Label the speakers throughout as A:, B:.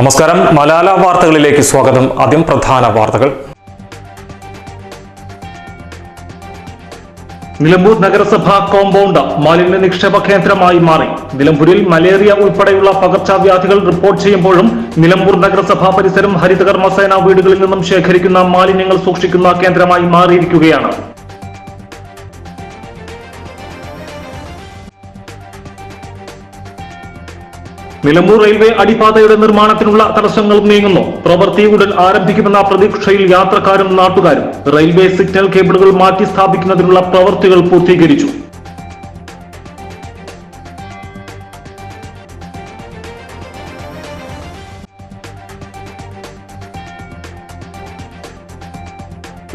A: നമസ്കാരം. മലാല വാർത്തകളിലേക്ക് സ്വാഗതം. ആദ്യം പ്രധാന വാർത്തകൾ.
B: നിലമ്പൂർ നഗരസഭ കോമ്പൗണ്ട് മാലിന്യ നിക്ഷേപ കേന്ദ്രമായി മാറി. നിലമ്പൂരിൽ മലേറിയ ഉൾപ്പെടെയുള്ള പകർച്ചവ്യാധികൾ റിപ്പോർട്ട് ചെയ്യുമ്പോഴും നിലമ്പൂർ നഗരസഭാ പരിസരം ഹരിതകർമ്മസേന വീടുകളിൽ നിന്നും ശേഖരിക്കുന്ന മാലിന്യങ്ങൾ സൂക്ഷിക്കുന്ന കേന്ദ്രമായി മാറിയിരിക്കുകയാണ്. നിലമ്പൂർ റെയിൽവേ അടിപ്പാതയുടെ നിർമ്മാണത്തിനുള്ള തടസ്സങ്ങൾ നീങ്ങുന്നു. പ്രവൃത്തി ഉടൻ ആരംഭിക്കുമെന്ന പ്രതീക്ഷയിൽ യാത്രക്കാരും നാട്ടുകാരും റെയിൽവേ സിഗ്നൽ കേബിളുകൾ മാറ്റി സ്ഥാപിക്കുന്നതിനുള്ള പ്രവൃത്തികൾ പൂർത്തീകരിച്ചു.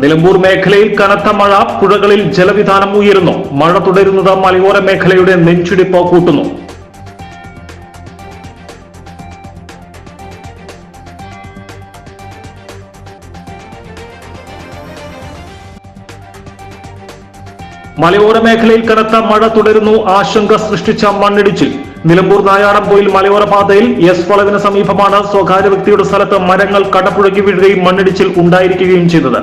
B: നിലമ്പൂർ മേഖലയിൽ കനത്ത മഴ പുഴകളിൽ ജലവിധാനം ഉയരുന്നു. മഴ തുടരുന്നത് മലയോര മേഖലയുടെ നെഞ്ചിടിപ്പ് കൂട്ടുന്നു. മലയോര മേഖലയിൽ കനത്ത മഴ തുടരുന്നു. ആശങ്ക സൃഷ്ടിച്ച മണ്ണിടിച്ചിൽ. നിലമ്പൂർ നായാടംപോയിൽ മലയോര പാതയിൽ എസ് വളവിന് സമീപമാണ് സ്വകാര്യ വ്യക്തിയുടെ സ്ഥലത്ത് മരങ്ങൾ കടപ്പുഴകി വീഴുകയും മണ്ണിടിച്ചിൽ ഉണ്ടായിരിക്കുകയും ചെയ്തത്.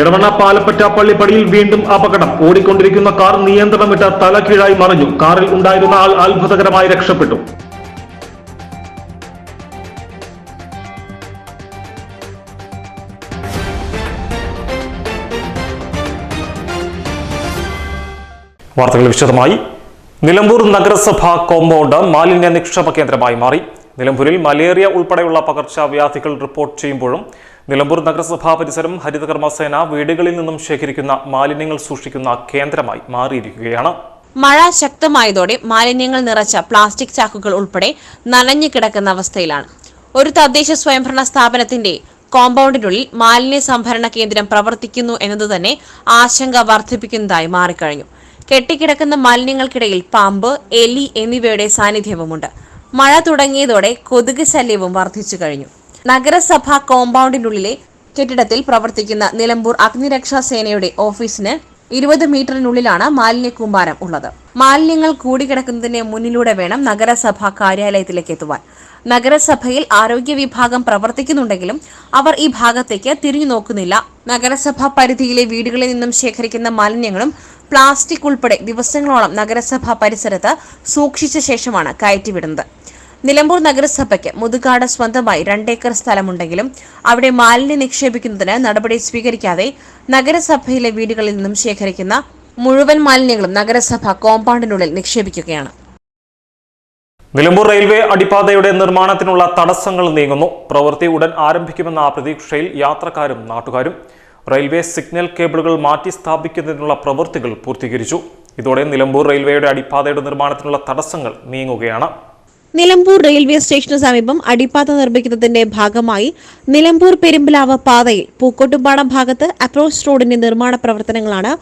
B: ഇടവണ്ണ പാലപ്പറ്റ പള്ളിപ്പടിയിൽ വീണ്ടും അപകടം. ഓടിക്കൊണ്ടിരിക്കുന്ന കാർ നിയന്ത്രണം വിട്ട തലകീഴായി മറിഞ്ഞു. കാറിൽ ഉണ്ടായിരുന്ന ആൾ അത്ഭുതകരമായി രക്ഷപ്പെട്ടു.
A: വാർത്തകൾ വിശദമായി. നിലമ്പൂർ നഗരസഭ കോമ്പൗണ്ട് മാലിന്യ നിക്ഷേപ കേന്ദ്രമായി മാറി. നിലമ്പൂരിൽ മലേറിയ ഉൾപ്പെടെയുള്ള പകർച്ചവ്യാധികൾ റിപ്പോർട്ട് ചെയ്യുമ്പോഴും നിലമ്പൂർ നഗരസഭാ പരിസരം ഹരിതകർമ്മസേന വീടുകളിൽ നിന്നും ശേഖരിക്കുന്ന മാലിന്യങ്ങൾ സൂക്ഷിക്കുന്ന കേന്ദ്രമായി മാറിയിരിക്കുകയാണ്.
C: മഴ ശക്തമായതോടെ മാലിന്യങ്ങൾ നിറച്ച പ്ലാസ്റ്റിക് ചാക്കുകൾ ഉൾപ്പെടെ നനഞ്ഞു കിടക്കുന്ന അവസ്ഥയിലാണ്. ഒരു തദ്ദേശ സ്വയംഭരണ സ്ഥാപനത്തിന്റെ കോമ്പൗണ്ടിനുള്ളിൽ മാലിന്യ സംഭരണ കേന്ദ്രം പ്രവർത്തിക്കുന്നു എന്നത് തന്നെ ആശങ്ക വർദ്ധിപ്പിക്കുന്നതായി മാറിക്കഴിഞ്ഞു. കെട്ടിക്കിടക്കുന്ന മാലിന്യങ്ങൾക്കിടയിൽ പാമ്പ് എലി എന്നിവയുടെ സാന്നിധ്യവുമുണ്ട്. മഴ തുടങ്ങിയതോടെ കൊതുക് ശല്യവും വർദ്ധിച്ചു കഴിഞ്ഞു. നഗരസഭ കോമ്പൗണ്ടിനുള്ളിലെ കെട്ടിടത്തിൽ പ്രവർത്തിക്കുന്ന നിലമ്പൂർ അഗ്നിരക്ഷാ സേനയുടെ ഓഫീസിന് ഇരുപത് മീറ്ററിനുള്ളിലാണ് മാലിന്യ കൂമ്പാരം ഉള്ളത്. മാലിന്യങ്ങൾ കൂടിക്കിടക്കുന്നതിന് മുന്നിലൂടെ വേണം നഗരസഭ കാര്യാലയത്തിലേക്ക് എത്തുവാൻ. നഗരസഭയിൽ ആരോഗ്യ വിഭാഗം പ്രവർത്തിക്കുന്നുണ്ടെങ്കിലും അവർ ഈ ഭാഗത്തേക്ക് തിരിഞ്ഞു നോക്കുന്നില്ല നഗരസഭാ പരിധിയിലെ വീടുകളിൽ നിന്നും ശേഖരിക്കുന്ന മാലിന്യങ്ങളും പ്ലാസ്റ്റിക് ഉൾപ്പെടെ ദിവസങ്ങളോളം നഗരസഭ പരിസരത്ത് സൂക്ഷിച്ച ശേഷമാണ് കയറ്റിവിടുന്നത്. നിലമ്പൂർ നഗരസഭയ്ക്ക് മുതുകാട് സ്വന്തമായി രണ്ടേക്കർ സ്ഥലമുണ്ടെങ്കിലും അവിടെ മാലിന്യം നിക്ഷേപിക്കുന്നതിന് നടപടി സ്വീകരിക്കാതെ നഗരസഭയിലെ വീടുകളിൽ നിന്നും ശേഖരിക്കുന്ന മുഴുവൻ മാലിന്യങ്ങളും നഗരസഭ കോമ്പൗണ്ടിനുള്ളിൽ നിക്ഷേപിക്കുകയാണ്.
A: നിലമ്പൂർ റെയിൽവേ അടിപ്പാതയുടെ നിർമ്മാണത്തിനുള്ള തടസ്സങ്ങൾ നീങ്ങുന്നു. പ്രവൃത്തി ഉടൻ ആരംഭിക്കുമെന്ന പ്രതീക്ഷയിൽ യാത്രക്കാരും നാട്ടുകാരും റെയിൽവേ സിഗ്നൽ കേബിളുകൾ മാറ്റി സ്ഥാപിക്കുന്നതിനുള്ള പ്രവൃത്തികൾ പൂർത്തീകരിച്ചു. ഇതോടെ നിലമ്പൂർ റെയിൽവേയുടെ അടിപ്പാതയുടെ നിർമ്മാണത്തിനുള്ള തടസ്സങ്ങൾ നീങ്ങുകയാണ്.
C: നിലമ്പൂർ റെയിൽവേ സ്റ്റേഷന് സമീപം അടിപ്പാത നിർമ്മിക്കുന്നതിന്റെ ഭാഗമായി നിലമ്പൂർ പെരുമ്പലാവ് പാതയിൽ പൂക്കോട്ടുംപാടം ഭാഗത്ത് അപ്രോച്ച് റോഡിന്റെ നിർമ്മാണ പ്രവർത്തനങ്ങളാണ്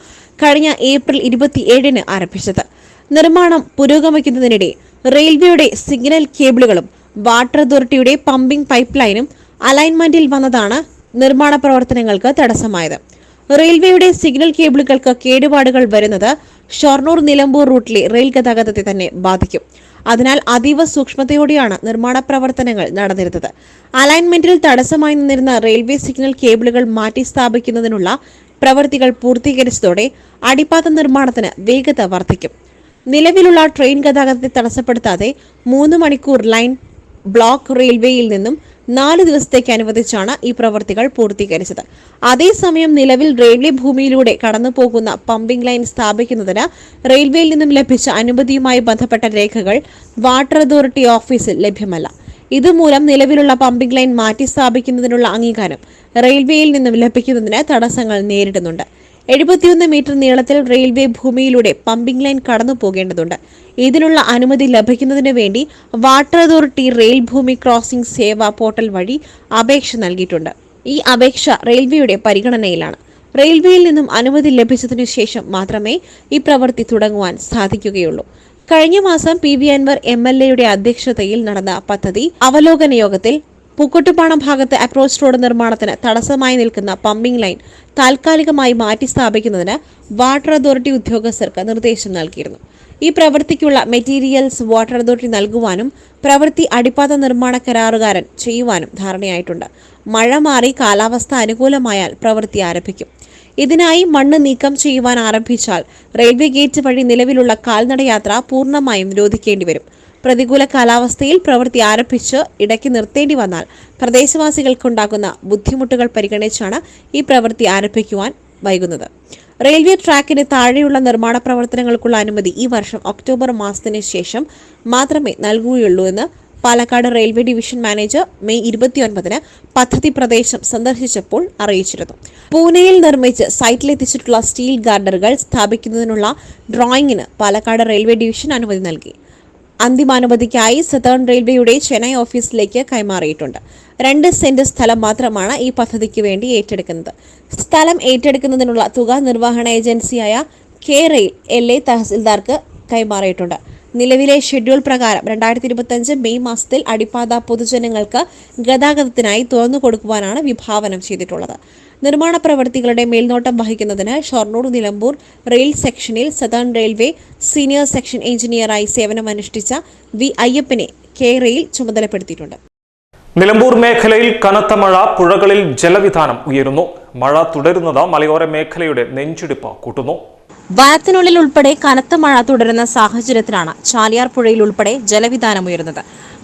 C: കഴിഞ്ഞ ഏപ്രിൽ ഇരുപത്തിയേഴിന് ആരംഭിച്ചത്. നിർമ്മാണം പുരോഗമിക്കുന്നതിനിടെ റെയിൽവേയുടെ സിഗ്നൽ കേബിളുകളും വാട്ടർ അതോറിറ്റിയുടെ പമ്പിംഗ് പൈപ്പ് ലൈനും അലൈൻമെന്റിൽ വന്നതാണ് നിർമ്മാണ പ്രവർത്തനങ്ങൾക്ക് തടസ്സമായത്. റെയിൽവേയുടെ സിഗ്നൽ കേബിളുകൾക്ക് കേടുപാടുകൾ വരുന്നത് ഷൊർണൂർ നിലമ്പൂർ റൂട്ടിലെ റെയിൽ ഗതാഗതത്തെ തന്നെ ബാധിക്കും. അതിനാൽ അതീവ സൂക്ഷ്മതയോടെയാണ് നിർമ്മാണ പ്രവർത്തനങ്ങൾ നടന്നിരുന്നത്. അലൈൻമെന്റിൽ തടസ്സമായി നിന്നിരുന്ന റെയിൽവേ സിഗ്നൽ കേബിളുകൾ മാറ്റി സ്ഥാപിക്കുന്നതിനുള്ള പ്രവൃത്തികൾ പൂർത്തീകരിച്ചതോടെ അടിപ്പാത നിർമ്മാണത്തിന് വേഗത വർദ്ധിക്കും. നിലവിലുള്ള ട്രെയിൻ ഗതാഗതത്തെ തടസ്സപ്പെടുത്താതെ മൂന്ന് മണിക്കൂർ ലൈൻ ബ്ലോക്ക് റെയിൽവേയിൽ നിന്നും നാല് ദിവസത്തേക്ക് അനുവദിച്ചാണ് ഈ പ്രവൃത്തികൾ പൂർത്തീകരിച്ചത്. അതേസമയം നിലവിൽ റെയിൽവേ ഭൂമിയിലൂടെ കടന്നുപോകുന്ന പമ്പിംഗ് ലൈൻ സ്ഥാപിക്കുന്നതിന് റെയിൽവേയിൽ നിന്നും ലഭിച്ച അനുമതിയുമായി ബന്ധപ്പെട്ട രേഖകൾ വാട്ടർ അതോറിറ്റി ഓഫീസിൽ ലഭ്യമല്ല. ഇതുമൂലം നിലവിലുള്ള പമ്പിംഗ് ലൈൻ മാറ്റി സ്ഥാപിക്കുന്നതിനുള്ള അംഗീകാരം റെയിൽവേയിൽ നിന്നും ലഭിക്കുന്നതിന് തടസ്സങ്ങൾ നേരിടുന്നുണ്ട്. എഴുപത്തിയൊന്ന് മീറ്റർ നീളത്തിൽ റെയിൽവേ ഭൂമിയിലൂടെ പമ്പിംഗ് ലൈൻ കടന്നു പോകേണ്ടതുണ്ട് ഇതിനുള്ള അനുമതി ലഭിക്കുന്നതിന് വേണ്ടി വാട്ടർ അതോറിറ്റി റെയിൽ ഭൂമി ക്രോസിംഗ് സേവ പോർട്ടൽ വഴി അപേക്ഷ നൽകിയിട്ടുണ്ട്. ഈ അപേക്ഷ റെയിൽവേയുടെ പരിഗണനയിലാണ്. റെയിൽവേയിൽ നിന്നും അനുമതി ലഭിച്ചതിനു ശേഷം മാത്രമേ ഈ പ്രവൃത്തി തുടങ്ങുവാൻ സാധിക്കുകയുള്ളൂ. കഴിഞ്ഞ മാസം P V Anvar M L എയുടെ അധ്യക്ഷതയിൽ നടന്ന പദ്ധതി അവലോകന യോഗത്തിൽ പൂക്കോട്ടുപാടം ഭാഗത്ത് അപ്രോച്ച് റോഡ് നിർമ്മാണത്തിന് തടസ്സമായി നിൽക്കുന്ന പമ്പിംഗ് ലൈൻ താൽക്കാലികമായി മാറ്റി സ്ഥാപിക്കുന്നതിന് വാട്ടർ അതോറിറ്റി ഉദ്യോഗസ്ഥർക്ക് നിർദ്ദേശം നൽകിയിരുന്നു. ഈ പ്രവൃത്തിക്കുള്ള മെറ്റീരിയൽസ് വാട്ടർ അതോറിറ്റി നൽകുവാനും പ്രവൃത്തി അടിപ്പാത നിർമ്മാണ കരാറുകാരൻ ചെയ്യുവാനും ധാരണയായിട്ടുണ്ട്. മഴ മാറി കാലാവസ്ഥ അനുകൂലമായാൽ പ്രവൃത്തി ആരംഭിക്കും. ഇതിനായി മണ്ണ് നീക്കം ചെയ്യുവാൻ ആരംഭിച്ചാൽ റെയിൽവേ ഗേറ്റ് വഴി നിലവിലുള്ള കാൽനടയാത്ര പൂർണമായും നിരോധിക്കേണ്ടി വരും. പ്രതികൂല കാലാവസ്ഥയിൽ പ്രവൃത്തി ആരംഭിച്ച് ഇടയ്ക്ക് നിർത്തേണ്ടി വന്നാൽ പ്രദേശവാസികൾക്കുണ്ടാകുന്ന ബുദ്ധിമുട്ടുകൾ പരിഗണിച്ചാണ് ഈ പ്രവൃത്തി ആരംഭിക്കുവാൻ വൈകുന്നത്. റെയിൽവേ ട്രാക്കിന് താഴെയുള്ള നിർമ്മാണ പ്രവർത്തനങ്ങൾക്കുള്ള അനുമതി ഈ വർഷം ഒക്ടോബർ മാസത്തിന് ശേഷം മാത്രമേ നൽകുകയുള്ളൂ എന്ന് Palakkad railway division manager May ഇരുപത്തിയൊൻപതിന് പദ്ധതി പ്രദേശം സന്ദർശിച്ചപ്പോൾ അറിയിച്ചിരുന്നു. പൂനെയിൽ നിർമ്മിച്ച് സൈറ്റിലെത്തിച്ചിട്ടുള്ള സ്റ്റീൽ ഗാർഡറുകൾ സ്ഥാപിക്കുന്നതിനുള്ള ഡ്രോയിങ്ങിന് പാലക്കാട് റെയിൽവേ ഡിവിഷൻ അനുമതി നൽകി. അന്തിമാനുമതിക്കായി സതേൺ റെയിൽവേയുടെ ചെന്നൈ ഓഫീസിലേക്ക് കൈമാറിയിട്ടുണ്ട്. രണ്ട് സെന്റ് സ്ഥലം മാത്രമാണ് ഈ പദ്ധതിക്ക് വേണ്ടി ഏറ്റെടുക്കുന്നത്. സ്ഥലം ഏറ്റെടുക്കുന്നതിനുള്ള തുക നിർവഹണ ഏജൻസിയായ കെ റെയിൽ എൽ എ തഹസിൽദാർക്ക് കൈമാറിയിട്ടുണ്ട്. നിലവിലെ ഷെഡ്യൂൾ പ്രകാരം രണ്ടായിരത്തി ഇരുപത്തഞ്ച് മെയ് മാസത്തിൽ അടിപ്പാത പൊതുജനങ്ങൾക്ക് ഗതാഗതത്തിനായി തുറന്നു കൊടുക്കുവാനാണ് വിഭാവനം ചെയ്തിട്ടുള്ളത്. നിർമ്മാണ പ്രവൃത്തികളുടെ മേൽനോട്ടം വഹിക്കുന്നതിന് ഷൊർണൂർ നിലമ്പൂർ റെയിൽ സെക്ഷനിൽ സദേൺ റെയിൽവേ സീനിയർ സെക്ഷൻ എഞ്ചിനീയറായി സേവനമനുഷ്ഠിച്ച വി അയ്യപ്പനെ കെ റെയിൽ ചുമതലപ്പെടുത്തിയിട്ടുണ്ട്.
A: നിലമ്പൂർ മേഖലയിൽ കനത്ത മഴ പുഴകളിൽ ജലവിധാനം ഉയരുന്നു. മഴ തുടരുന്നത് മലയോര മേഖലയുടെ നെഞ്ചിടിപ്പ് കൂട്ടുന്നു.
C: വനത്തിനുള്ളിൽ ഉൾപ്പെടെ കനത്ത മഴ തുടരുന്ന സാഹചര്യത്തിലാണ് ചാലിയാർ പുഴയിൽ ഉൾപ്പെടെ ജലവിധാനം ഉയരുന്നത്.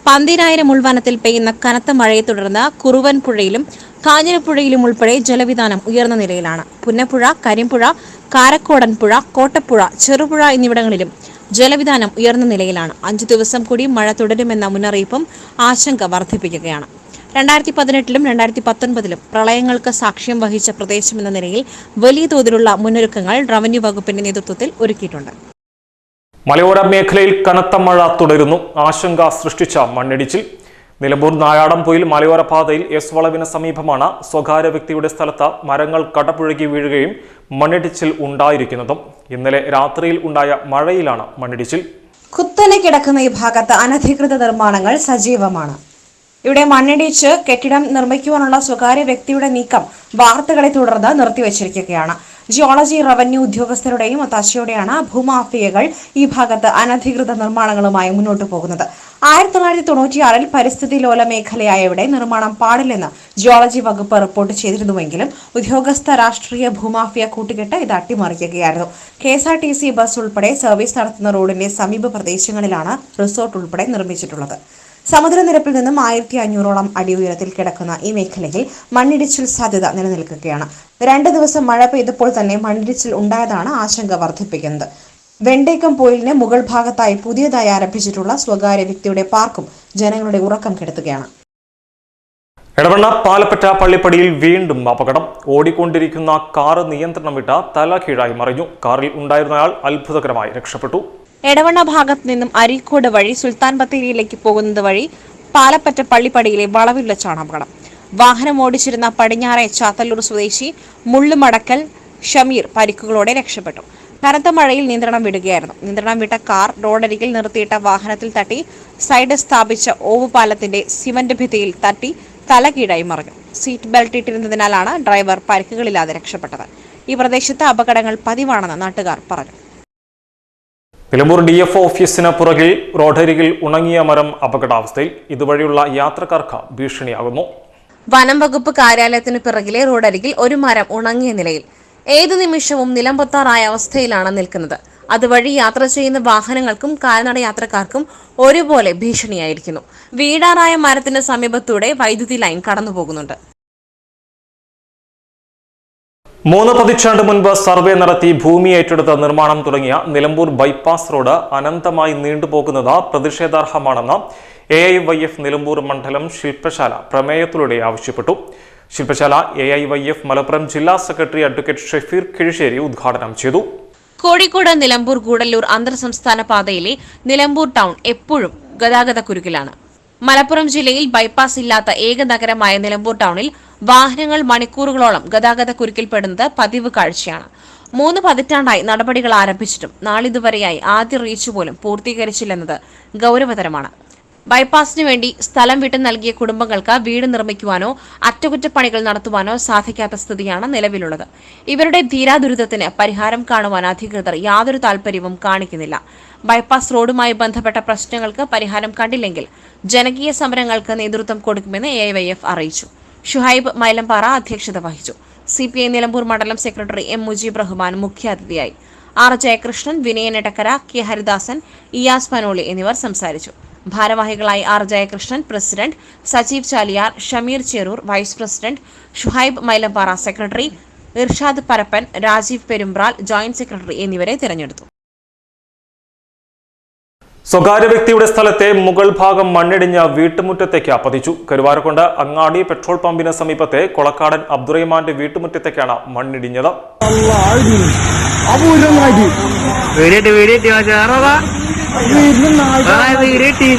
C: പന്തിരായിരം ഉൾവനത്തിൽ പെയ്യുന്ന കനത്ത മഴയെ തുടർന്ന് കുറുവൻ പുഴയിലും കാഞ്ഞിരപ്പുഴയിലും ഉൾപ്പെടെ ജലവിധാനം ഉയർന്ന നിലയിലാണ്. പുന്നപ്പുഴ കരിമ്പുഴ കാരക്കോടൻ പുഴ കോട്ടപ്പുഴ ചെറുപുഴ എന്നിവിടങ്ങളിലും ജലവിധാനം ഉയർന്ന നിലയിലാണ്. അഞ്ചു ദിവസം കൂടി മഴ തുടരുമെന്ന മുന്നറിയിപ്പും ആശങ്ക വർദ്ധിപ്പിക്കുകയാണ്. രണ്ടായിരത്തി പതിനെട്ടിലും രണ്ടായിരത്തി പത്തൊൻപതിലും പ്രളയങ്ങൾക്ക് സാക്ഷ്യം വഹിച്ച പ്രദേശമെന്ന നിലയിൽ വലിയ തോതിലുള്ള മുന്നൊരുക്കങ്ങൾ റവന്യൂ വകുപ്പിന്റെ നേതൃത്വത്തിൽ ഒരുക്കിയിട്ടുണ്ട്.
A: മലയോര മേഖലയിൽ കനത്ത മഴ തുടരുന്നു. ആശങ്ക സൃഷ്ടിച്ച മണ്ണിടിച്ചിൽ. നിലമ്പൂർ നായാടംപൊയിൽ മലയോര പാതയിൽ എസ് വളവിന് സമീപമാണ് സ്വകാര്യ വ്യക്തിയുടെ സ്ഥലത്ത് മരങ്ങൾ കടപുഴകി വീഴുകയും മണ്ണിടിച്ചിൽ ഉണ്ടായിരിക്കുന്നതും. ഇന്നലെ രാത്രിയിൽ ഉണ്ടായ മഴയിലാണ് മണ്ണിടിച്ചിൽ.
C: കുത്തനെ കിടക്കുന്ന ഈ ഭാഗത്ത് അനധികൃത നിർമ്മാണങ്ങൾ സജീവമാണ്. ഇവിടെ മണ്ണിടിച്ച് കെട്ടിടം നിർമ്മിക്കുവാനുള്ള സ്വകാര്യ വ്യക്തിയുടെ നീക്കം വാർത്തകളെ തുടർന്ന് നിർത്തിവച്ചിരിക്കുകയാണ്. ജിയോളജി റവന്യൂ ഉദ്യോഗസ്ഥരുടെയും ഒത്താശയോടെയാണ് ഭൂമാഫിയകൾ ഈ ഭാഗത്ത് അനധികൃത നിർമ്മാണങ്ങളുമായി മുന്നോട്ട് പോകുന്നത്. ആയിരത്തി തൊള്ളായിരത്തി തൊണ്ണൂറ്റിയാറിൽ പരിസ്ഥിതി ലോല മേഖലയായ ഇവിടെ നിർമ്മാണം പാടില്ലെന്ന് ജിയോളജി വകുപ്പ് റിപ്പോർട്ട് ചെയ്തിരുന്നുവെങ്കിലും ഉദ്യോഗസ്ഥ രാഷ്ട്രീയ ഭൂമാഫിയ കൂട്ടുകെട്ട് ഇത് അട്ടിമറിക്കുകയായിരുന്നു. K S R T C bus ഉൾപ്പെടെ സർവീസ് നടത്തുന്ന റോഡിന്റെ സമീപ പ്രദേശങ്ങളിലാണ് റിസോർട്ട് ഉൾപ്പെടെ നിർമ്മിച്ചിട്ടുള്ളത്. സമുദ്രനിരപ്പിൽ നിന്നും ആയിരത്തി അഞ്ഞൂറോളം അടി ഉയരത്തിൽ കിടക്കുന്ന ഈ മേഖലയിൽ മണ്ണിടിച്ചിൽ സാധ്യത നിലനിൽക്കുകയാണ്. രണ്ട് ദിവസം മഴ പെയ്തപ്പോൾ തന്നെ മണ്ണിടിച്ചിൽ ഉണ്ടായതാണ് ആശങ്ക വർദ്ധിപ്പിക്കുന്നത്. വെണ്ടേക്കം പോയിലിന് മുകൾ ഭാഗത്തായി പുതിയതായി ആരംഭിച്ചിട്ടുള്ള സ്വകാര്യ വ്യക്തിയുടെ പാർക്കും ജനങ്ങളുടെ ഉറക്കം കെടുത്തുകയാണ്.
A: എടവണ്ണ പാലപ്പറ്റ പള്ളിപ്പടിയിൽ വീണ്ടും അപകടം. ഓടിക്കൊണ്ടിരിക്കുന്ന കാറ് നിയന്ത്രണം വിട്ട തല കീഴായി മറിഞ്ഞു. കാറിൽ ഉണ്ടായിരുന്നയാൾ അത്ഭുതകരമായി രക്ഷപ്പെട്ടു.
C: എടവണ്ണ ഭാഗത്തു നിന്നും അരീക്കോട് വഴി സുൽത്താൻ ബത്തേരിയിലേക്ക് പോകുന്നത് വഴി പാലപ്പറ്റ പള്ളിപ്പടിയിലെ വളവിൽ വെച്ചാണ് അപകടം വാഹനം ഓടിച്ചിരുന്ന പടിഞ്ഞാറെ ചാത്തല്ലൂർ സ്വദേശി മുള്ളുമടക്കൽ ഷമീർ പരിക്കുകളോടെ രക്ഷപ്പെട്ടു. കനത്ത മഴയിൽ നിയന്ത്രണം വിടുകയായിരുന്നു. നിയന്ത്രണം വിട്ട കാർ റോഡരികിൽ നിർത്തിയിട്ട വാഹനത്തിൽ തട്ടി സൈഡ് സ്ഥാപിച്ച ഓവുപാലത്തിന്റെ സിമന്റ് ഭിത്തിയിൽ തട്ടി തലകീഴായി മറിഞ്ഞു. സീറ്റ് ബെൽറ്റ് ഇട്ടിരുന്നതിനാലാണ് ഡ്രൈവർ പരിക്കുകളില്ലാതെ രക്ഷപ്പെട്ടത്. ഈ പ്രദേശത്ത് അപകടങ്ങൾ പതിവാണെന്ന് നാട്ടുകാർ പറഞ്ഞു.
A: നിലമ്പൂർ ഡി എഫ് ഓഫീസിന് പുറകിൽ റോഡരികിൽ ഉണങ്ങിയ മരം അപകടാവസ്ഥയിൽ ഇതുവഴിയുള്ള യാത്രക്കാർക്ക് ഭീഷണിയാകുന്നു.
C: വനം വകുപ്പ് കാര്യാലയത്തിന് പിറകിലെ റോഡരികിൽ ഒരു മരം ഉണങ്ങിയ നിലയിൽ ഏതു നിമിഷവും നിലംപൊത്താറായ അവസ്ഥയിലാണ് നിൽക്കുന്നത്. അതുവഴി യാത്ര ചെയ്യുന്ന വാഹനങ്ങൾക്കും കാൽനട യാത്രക്കാർക്കും ഒരുപോലെ ഭീഷണിയായിരിക്കുന്നു. വീടാറായ മരത്തിന് സമീപത്തൂടെ വൈദ്യുതി ലൈൻ കടന്നുപോകുന്നുണ്ട്.
A: മൂന്ന് പതിറ്റാണ്ട് മുൻപ് സർവേ നടത്തി ഭൂമി ഏറ്റെടുത്ത നിർമ്മാണം തുടങ്ങിയ നിലമ്പൂർ ബൈപ്പാസ് റോഡ് അനന്തമായി നീണ്ടുപോകുന്നത് പ്രതിഷേധാർഹമാണെന്ന് A I Y F Nilambur മണ്ഡലം ശില്പശാല പ്രമേയത്തിലൂടെ ആവശ്യപ്പെട്ടു. ശില്പശാല A I Y F Malappuram ജില്ലാ സെക്രട്ടറി അഡ്വക്കേറ്റ് ഷെഫീർ കിഴിശ്ശേരി ഉദ്ഘാടനം ചെയ്തു.
C: കോഴിക്കോട് നിലമ്പൂർ ഗൂഡല്ലൂർ അന്തർ സംസ്ഥാന പാതയിലെ നിലമ്പൂർ ടൗൺ എപ്പോഴും ഗതാഗത കുരുക്കിലാണ് മലപ്പുറം ജില്ലയിൽ ബൈപ്പാസ് ഇല്ലാത്ത ഏക നഗരമായ നിലമ്പൂർ ടൗണിൽ വാഹനങ്ങൾ മണിക്കൂറുകളോളം ഗതാഗത കുരുക്കിൽപ്പെടുന്നത് പതിവ് കാഴ്ചയാണ്. മൂന്ന് പതിറ്റാണ്ടായി നടപടികൾ ആരംഭിച്ചിട്ടും നാളിതുവരെയായി ആദ്യ റീച്ച് പോലും പൂർത്തീകരിച്ചില്ലെന്നത് ഗൗരവതരമാണ്. ബൈപ്പാസിന് വേണ്ടി സ്ഥലം വിട്ട് നൽകിയ കുടുംബങ്ങൾക്ക് വീട് നിർമ്മിക്കുവാനോ അറ്റകുറ്റപ്പണികൾ നടത്തുവാനോ സാധിക്കാത്ത സ്ഥിതിയാണ് നിലവിലുള്ളത്. ഇവരുടെ ധീരാദുരിതത്തിന് പരിഹാരം കാണുവാൻ അധികൃതർ യാതൊരു താൽപര്യവും കാണിക്കുന്നില്ല. ബൈപ്പാസ് റോഡുമായി ബന്ധപ്പെട്ട പ്രശ്നങ്ങൾക്ക് പരിഹാരം കണ്ടില്ലെങ്കിൽ ജനകീയ സമരങ്ങൾക്ക് നേതൃത്വം കൊടുക്കുമെന്ന് എ അറിയിച്ചു. ഷുഹൈബ് മൈലമ്പാറ അധ്യക്ഷത വഹിച്ചു. സി പി ഐ നിലമ്പൂർ മണ്ഡലം സെക്രട്ടറി എം മുജീബ് റഹ്മാൻ മുഖ്യാതിഥിയായി. ആർ ജയകൃഷ്ണൻ വിനയൻ എടക്കര കെ ഹരിദാസൻ ഇയാസ് പനോളി എന്നിവർ സംസാരിച്ചു. ഭാരവാഹികളായി R Jayakrishnan president Sajeev Chaliyar Shameer Cherur vice president Shuhaib Mailambara secretary Irshad Parappan Rajeev Perumbral joint secretary എന്നിവരെ തിരഞ്ഞെടുത്തു.
A: സ്വകാര്യ വ്യക്തിയുടെ സ്ഥലത്തെ മുകൾ ഭാഗം മണ്ണിടിഞ്ഞ് വീട്ടുമുറ്റത്തേക്ക് പതിച്ചു. കരുവാരക്കൊണ്ട് അങ്ങാടി പെട്രോൾ പമ്പിന് സമീപത്തെ കൊളക്കാടൻ അബ്ദുറഹിമാന്റെ വീട്ടുമുറ്റത്തേക്കാണ് മണ്ണിടിഞ്ഞത്.
D: ചേറോതാ വീടിട്ടി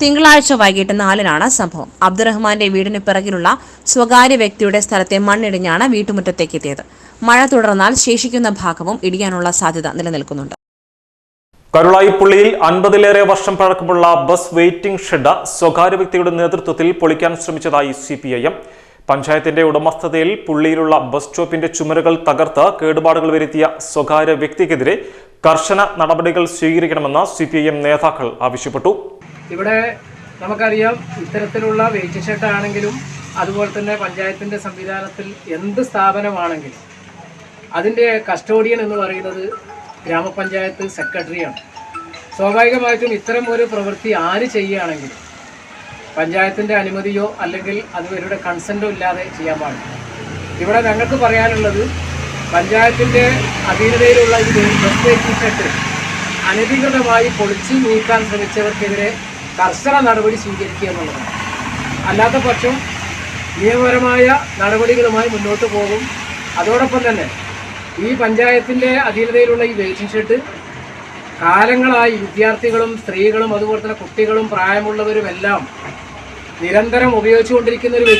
C: തിങ്കളാഴ്ച വൈകിട്ട് നാലിനാണ് സംഭവം. അബ്ദുറഹ്മാന്റെ വീടിന് പിറകിലുള്ള സ്വകാര്യ വ്യക്തിയുടെ സ്ഥലത്തെ മണ്ണിടിഞ്ഞാണ് വീട്ടുമുറ്റത്തേക്ക് എത്തിയത്. മഴ തുടർന്നാൽ ശേഷിക്കുന്ന ഭാഗവും ഇടിയാനുള്ള സാധ്യത നിലനിൽക്കുന്നുണ്ട്.
A: കരുളായിപ്പുള്ളിയിൽ അൻപതിലേറെ വർഷം പഴക്കമുള്ള ബസ് വെയിറ്റിംഗ് ഷെഡ് സ്വകാര്യ വ്യക്തിയുടെ നേതൃത്വത്തിൽ പൊളിക്കാൻ ശ്രമിച്ചതായി സി പി ഐ എം. പഞ്ചായത്തിന്റെ ഉടമസ്ഥതയിൽ പുള്ളിയിലുള്ള ബസ് സ്റ്റോപ്പിന്റെ ചുമരുകൾ തകർത്ത് കേടുപാടുകൾ വരുത്തിയ സ്വകാര്യ വ്യക്തിക്കെതിരെ കർശന നടപടികൾ സ്വീകരിക്കണമെന്ന് സി പി ഐ എം നേതാക്കൾ ആവശ്യപ്പെട്ടു.
E: ഇവിടെ നമുക്കറിയാം ഇത്തരത്തിലുള്ള വെയിറ്റ് ആണെങ്കിലും അതുപോലെ തന്നെ പഞ്ചായത്തിന്റെ സംവിധാനത്തിൽ എന്ത് സ്ഥാപനമാണെങ്കിലും അതിന്റെ കസ്റ്റോഡിയൻ എന്ന് പറയുന്നത് ഗ്രാമപഞ്ചായത്ത് സെക്രട്ടറിയാണ്. സ്വാഭാവികമായിട്ടും ഇത്തരം ഒരു പ്രവൃത്തി ആര് ചെയ്യുകയാണെങ്കിലും പഞ്ചായത്തിന്റെ അനുമതിയോ അല്ലെങ്കിൽ അത് ഇവരുടെ കൺസെന്റോ ഇല്ലാതെ ചെയ്യാൻ പാടില്ല. ഇവിടെ ഞങ്ങൾക്ക് പറയാനുള്ളത് പഞ്ചായത്തിന്റെ അധീനതയിലുള്ള ഈ ഷെഡ് അനധികൃതമായി പൊളിച്ചു നീക്കാൻ ശ്രമിച്ചവർക്കെതിരെ കർശന നടപടി സ്വീകരിക്കുക എന്നുള്ളതാണ്. അല്ലാത്ത പക്ഷം നിയമപരമായ നടപടികളുമായി മുന്നോട്ട് പോകും. അതോടൊപ്പം തന്നെ ഈ പഞ്ചായത്തിന്റെ അധീനതയിലുള്ള ഈ വെയിറ്റിംഗ് ഷെഡ് കാലങ്ങളായി വിദ്യാർത്ഥികളും സ്ത്രീകളും അതുപോലെ തന്നെ കുട്ടികളും പ്രായമുള്ളവരും എല്ലാം നിരന്തരം ഉപയോഗിച്ചുകൊണ്ടിരിക്കുന്ന ഒരു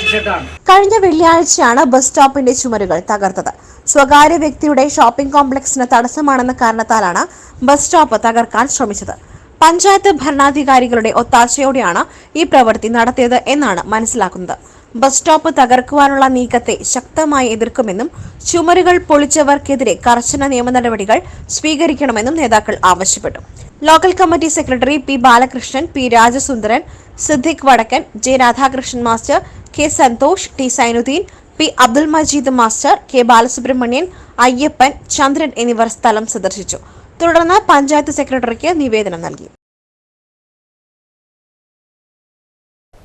C: കഴിഞ്ഞ വെള്ളിയാഴ്ചയാണ് ബസ് സ്റ്റോപ്പിന്റെ ചുമരുകൾ തകർത്തത്. സ്വകാര്യ വ്യക്തിയുടെ ഷോപ്പിംഗ് കോംപ്ലക്സിന് തടസ്സമാണെന്ന കാരണത്താലാണ് ബസ് സ്റ്റോപ്പ് തകർക്കാൻ ശ്രമിച്ചത്. പഞ്ചായത്ത് ഭരണാധികാരികളുടെ ഒത്താശയോടെയാണ് ഈ പ്രവൃത്തി നടത്തിയത് എന്നാണ് മനസ്സിലാക്കുന്നത്. ബസ് സ്റ്റോപ്പ് തകർക്കുവാനുള്ള നീക്കത്തെ ശക്തമായി എതിർക്കുമെന്നും ചുമരുകൾ പൊളിച്ചവർക്കെതിരെ കർശന നിയമ നടപടികൾ സ്വീകരിക്കണമെന്നും നേതാക്കൾ ആവശ്യപ്പെട്ടു. Local committee secretary P Balakrishnan P Rajasundaran Siddique Vadakkan J Radhakrishnan master K Santhosh T Sainuddin P Abdul Majeed master K Balasubramanian Ayyappan Chandran എന്നിവർ സ്ഥലം സന്ദർശിച്ചു. തുടർന്ന് പഞ്ചായത്ത് സെക്രട്ടറിക്ക് നിവേദനം നൽകി.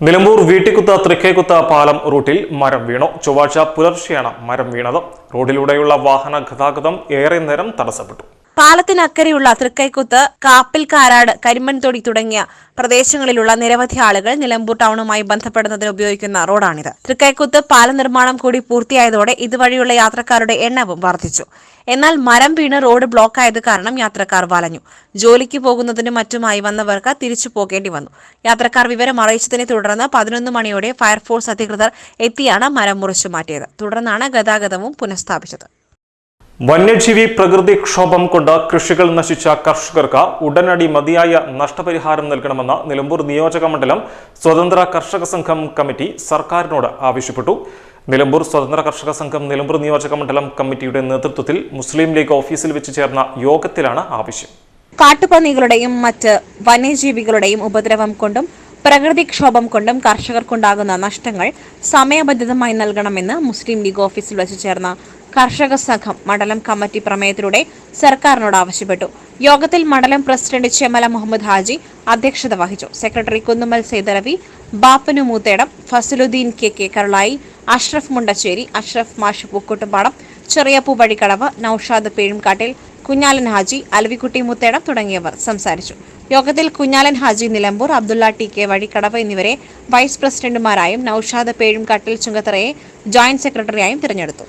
A: നിലമ്പൂർ വീട്ടിക്കുത്ത തൃക്കേക്കുത്ത പാലം റൂട്ടിൽ മരം വീണു. ചൊവ്വാഴ്ച പുലർച്ചെയാണ് മരം വീണത്. റോഡിലൂടെയുള്ള വാഹന ഗതാഗതം ഏറെ നേരം തടസ്സപ്പെട്ടു.
C: പാലത്തിനക്കരെയുള്ള തൃക്കൈക്കുത്ത് കാപ്പിൽ കാരാട് കരിമ്പൻതൊടി തുടങ്ങിയ പ്രദേശങ്ങളിലുള്ള നിരവധി ആളുകൾ നിലമ്പൂർ ടൗണുമായി ബന്ധപ്പെടുന്നതിന് ഉപയോഗിക്കുന്ന റോഡാണിത്. തൃക്കൈക്കുത്ത് പാല നിർമ്മാണം കൂടി പൂർത്തിയായതോടെ ഇതുവഴിയുള്ള യാത്രക്കാരുടെ എണ്ണവും വർദ്ധിച്ചു. എന്നാൽ മരം വീണ് റോഡ് ബ്ലോക്കായത് കാരണം യാത്രക്കാർ വലഞ്ഞു. ജോലിക്ക് പോകുന്നതിനും മറ്റുമായി വന്നവർക്ക് തിരിച്ചു പോകേണ്ടി വന്നു. യാത്രക്കാർ വിവരം അറിയിച്ചതിനെ തുടർന്ന് പതിനൊന്ന് മണിയോടെ ഫയർഫോഴ്സ് അധികൃതർ എത്തിയാണ് മരം മുറിച്ചു മാറ്റിയത്. തുടർന്നാണ് ഗതാഗതവും പുനഃസ്ഥാപിച്ചത്.
A: വന്യജീവി പ്രകൃതിക്ഷോഭം കൊണ്ട് കൃഷികൾ നശിച്ച കർഷകർക്ക് ഉടനടി മതിയായ നഷ്ടപരിഹാരം നൽകണമെന്ന് നിലമ്പൂർ നിയോജക മണ്ഡലം സ്വതന്ത്ര കർഷക സംഘം കമ്മിറ്റി സർക്കാരിനോട് ആവശ്യപ്പെട്ടു. നിലമ്പൂർ സ്വതന്ത്ര കർഷക സംഘം നിലമ്പൂർ നിയോജക മണ്ഡലം കമ്മിറ്റിയുടെ നേതൃത്വത്തിൽ മുസ്ലിം ലീഗ് ഓഫീസിൽ വെച്ച് ചേർന്ന യോഗത്തിലാണ് ആവശ്യം.
C: കാട്ടുപന്നികളുടെയും മറ്റ് വന്യജീവികളുടെയും ഉപദ്രവം കൊണ്ടും പ്രകൃതിക്ഷോഭം കൊണ്ടും കർഷകർക്കുണ്ടാകുന്ന നഷ്ടങ്ങൾ സമയബന്ധിതമായി നൽകണമെന്ന് മുസ്ലിം ലീഗ് ഓഫീസിൽ വെച്ച് ചേർന്ന കർഷക സംഘം മണ്ഡലം കമ്മിറ്റി പ്രമേയത്തിലൂടെ സർക്കാരിനോട് ആവശ്യപ്പെട്ടു. യോഗത്തിൽ മണ്ഡലം പ്രസിഡന്റ് ചെമല മുഹമ്മദ് ഹാജി അധ്യക്ഷത വഹിച്ചു. Secretary Kunnumal Saithalavi Bappanu Moothedam Fasaluddin K K Karulai Ashraf Mundassery Ashraf മാഷ് പൂക്കോട്ടുംപാടം ചെറിയപ്പൂ വഴിക്കടവ് നൌഷാദ് പേഴുംകാട്ടിൽ കുഞ്ഞാലൻ ഹാജി അലവിക്കുട്ടി മുത്തേടം തുടങ്ങിയവർ സംസാരിച്ചു. യോഗത്തിൽ കുഞ്ഞാലൻ ഹാജി നിലമ്പൂർ അബ്ദുള്ള ടി കെ വഴിക്കടവ് എന്നിവരെ വൈസ് പ്രസിഡന്റുമാരായും നൌഷാദ് പേഴുംകാട്ടിൽ ചുങ്കത്തറയെ ജോയിന്റ് സെക്രട്ടറിയായും തിരഞ്ഞെടുത്തു.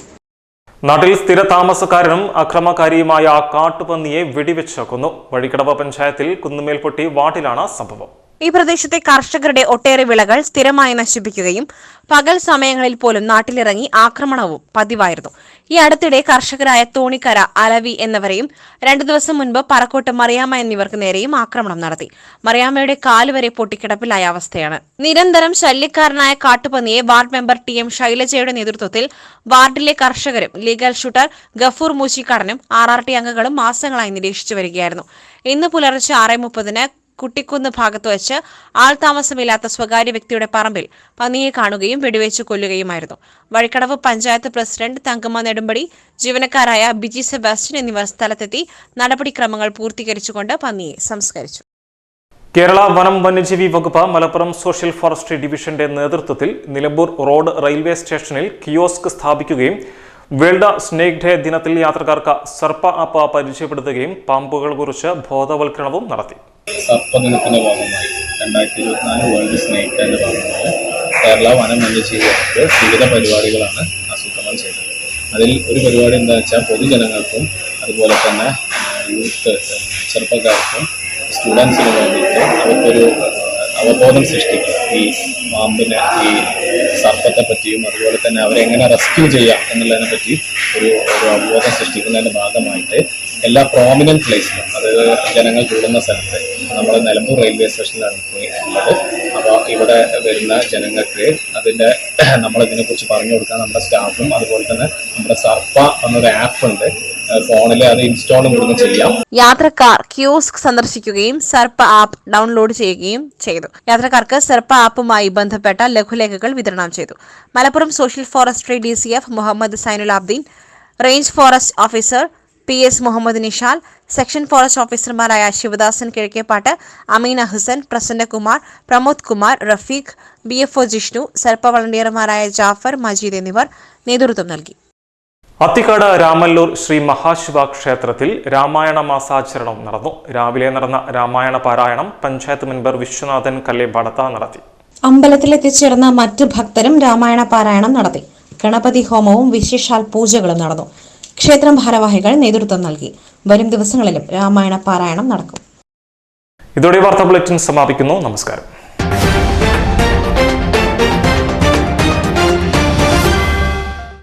A: നാട്ടിൽ സ്ഥിര താമസക്കാരനും അക്രമകാരിയുമായ കാട്ടുപന്നിയെ വെടിവെച്ച് കൊന്നു. വഴിക്കടവ് പഞ്ചായത്തിൽ കുന്നുമേൽപൊട്ടി വാട്ടിലാണ് സംഭവം.
C: ഈ പ്രദേശത്തെ കർഷകരുടെ ഒട്ടേറെ വിളകൾ സ്ഥിരമായി നശിപ്പിക്കുകയും പകൽ സമയങ്ങളിൽ പോലും നാട്ടിലിറങ്ങി ആക്രമണവും പതിവായിരുന്നു. ഈ അടുത്തിടെ കർഷകരായ തോണിക്കര അലവി എന്നിവരെയും രണ്ടു ദിവസം മുൻപ് പറക്കോട്ട് മറിയാമ്മ എന്നിവർക്ക് നേരെയും ആക്രമണം നടത്തി. മറിയാമ്മയുടെ കാലുവരെ പൊട്ടിക്കിടപ്പിലായ അവസ്ഥയാണ്. നിരന്തരം ശല്യക്കാരനായ കാട്ടുപന്നിയെ വാർഡ് മെമ്പർ ടി എം ശൈലജയുടെ നേതൃത്വത്തിൽ വാർഡിലെ കർഷകരും ലീഗൽ ഷൂട്ടർ ഗഫൂർ മൂച്ചിക്കാടനും ആർ ആർ ടി അംഗങ്ങളും മാസങ്ങളായി നിരീക്ഷിച്ചു വരികയായിരുന്നു. ഇന്ന് പുലർച്ചെ ആറ് മുപ്പതിന് കുട്ടിക്കുന്ന് ഭാഗത്ത് വെച്ച് ആൾതാമസമില്ലാത്ത സ്വകാര്യ വ്യക്തിയുടെ പറമ്പിൽ പന്നിയെ കാണുകയും വെടിവെച്ച് കൊല്ലുകയുമായിരുന്നു. വഴിക്കടവ് പഞ്ചായത്ത് പ്രസിഡന്റ് തങ്കമ്മ നെടുമ്പടി ജീവനക്കാരായ ബിജി സെബാസ്റ്റ്യൻ എന്നിവർ സ്ഥലത്തെത്തി നടപടിക്രമങ്ങൾ പൂർത്തീകരിച്ചുകൊണ്ട് പന്നിയെ സംസ്കരിച്ചു.
A: കേരള വനം വന്യജീവി വകുപ്പ് മലപ്പുറം സോഷ്യൽ ഫോറസ്ട്രി ഡിവിഷന്റെ നേതൃത്വത്തിൽ Nilambur road railway station kiosk സ്ഥാപിക്കുകയും വേൾഡ് സ്നേക് ഡേ ദിനത്തിൽ യാത്രക്കാർക്ക് സർപ്പ ആപ്പ് പരിചയപ്പെടുത്തുകയും പാമ്പുകൾ കുറിച്ച് ബോധവൽക്കരണവും നടത്തി.
F: സർപ്പദിനത്തിന്റെ ഭാഗമായി. രണ്ടായിരത്തി ഇരുപത്തിനാല് വേൾഡ് സ്നേഹിക്കാന്റെ ഡേന്റെ ഭാഗമായി കേരള വനം വന്യജീവി വകുപ്പ് വിവിധ പരിപാടികളാണ് ആസൂത്രണം ചെയ്തത്. അതിൽ ഒരു പരിപാടി എന്താ വെച്ചാൽ പൊതുജനങ്ങൾക്കും അതുപോലെ തന്നെ യൂത്ത് ചെറുപ്പക്കാർക്കും സ്റ്റുഡൻസിന് വേണ്ടിയിട്ട് അവർക്കൊരു അവബോധം സൃഷ്ടിക്കുക ഈ പാമ്പിനെ ഈ സർപ്പത്തെ പറ്റിയും അതുപോലെ തന്നെ അവരെ എങ്ങനെ റെസ്ക്യൂ ചെയ്യാം എന്നുള്ളതിനെ പറ്റി ഒരു ഒരു അവബോധം സൃഷ്ടിക്കുന്നതിന്റെ ഭാഗമായിട്ട് എല്ലാ പ്രോമിനന്റ് പ്ലേസിലും അതായത് ജനങ്ങൾ കൂടുന്ന സ്ഥലത്ത് നമ്മൾ നിലമ്പൂർ റെയിൽവേ സ്റ്റേഷനിലാണ് പോയി ഉള്ളത്. അപ്പോൾ ഇവിടെ വരുന്ന ജനങ്ങൾക്ക് അതിന്റെ നമ്മളിതിനെക്കുറിച്ച് പറഞ്ഞു കൊടുക്കാൻ നമ്മുടെ സ്റ്റാഫും അതുപോലെ തന്നെ നമ്മുടെ സർപ്പ എന്നൊരു ആപ്പ് ഉണ്ട്. ഫോണിൽ അത് ഇൻസ്റ്റാളും ഇവിടുന്ന് ചെയ്യാം.
C: യാത്രക്കാർ കിയോസ്ക് സന്ദർശിക്കുകയും സർപ്പ ആപ്പ് ഡൗൺലോഡ് ചെയ്യുകയും ചെയ്തു. യാത്രക്കാർക്ക് സർപ്പ ആപ്പുമായി ബന്ധപ്പെട്ട ലഘുലേഖകൾ വിതരണം ചെയ്തു. Malappuram social forestry D C F Muhammad Sainul Abdeen range forest officer P S Muhammad Nishal section forest ഓഫീസർമാരായ Sivadasan Kizhakkepattu Ameena Husan Prasannakumar Pramod Kumar Rafeeq B F O Jishnu Sarpa വളണ്ടിയർമാരായ Jafar Majeed എന്നിവർ നേതൃത്വം നൽകി.
A: അത്തിക്കാട് രാമല്ലൂർ ശ്രീ മഹാശിവ ക്ഷേത്രത്തിൽ രാമായണ മാസാചരണം നടന്നു. രാവിലെ നടന്ന രാമായണ പാരായണം panchayat member Viswanathan കല്ലേബടത്ത നടത്തി.
C: അമ്പലത്തിൽ എത്തിച്ചേർന്ന മറ്റ് ഭക്തരും രാമായണ പാരായണം നടത്തി. ഗണപതി ഹോമവും വിശേഷാൽ പൂജകളും നടന്നു. ക്ഷേത്രം ഭാരവാഹികൾ നേതൃത്വം നൽകി. വരും ദിവസങ്ങളിലും രാമായണ പാരായണം നടക്കും.
A: ഇതോടെ വാർത്താ ബുള്ളറ്റിൻ സമാപിക്കുന്നു. നമസ്കാരം.